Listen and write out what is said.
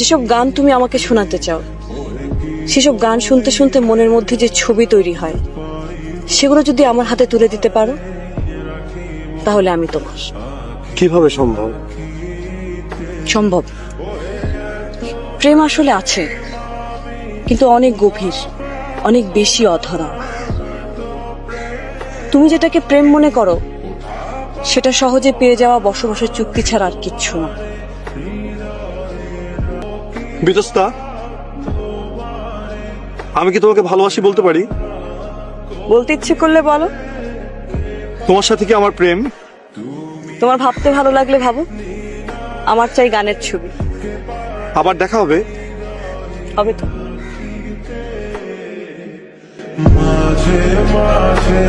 যেসব গান তুমি আমাকে শোনাতে চাও সেসব গান শুনতে শুনতে মনের মধ্যে যে ছবি তৈরি হয় সেগুলো যদি আমার হাতে তুলে দিতে পারো তাহলে আমি তোমার। কীভাবে সম্ভব? সম্ভব। প্রেম আসলে আছে কিন্তু অনেক গভীর অনেক বেশি অধরা। তুমি যেটাকে প্রেম মনে করো সেটা সহজে পেয়ে যাওয়া বসবাসের চুক্তি ছাড়া আর কিচ্ছু না। বিতস্তা আমি কি তোমাকে ভালোবাসি বলতে পারি? বলতে ইচ্ছে করলে বলো। তোমার সাথে কি আমার প্রেম? তোমার ভাবতে ভালো লাগলে ভাবো। আমার চাই গানের ছবি। আবার দেখা হবে? হবে তো। মাঝে মাঝে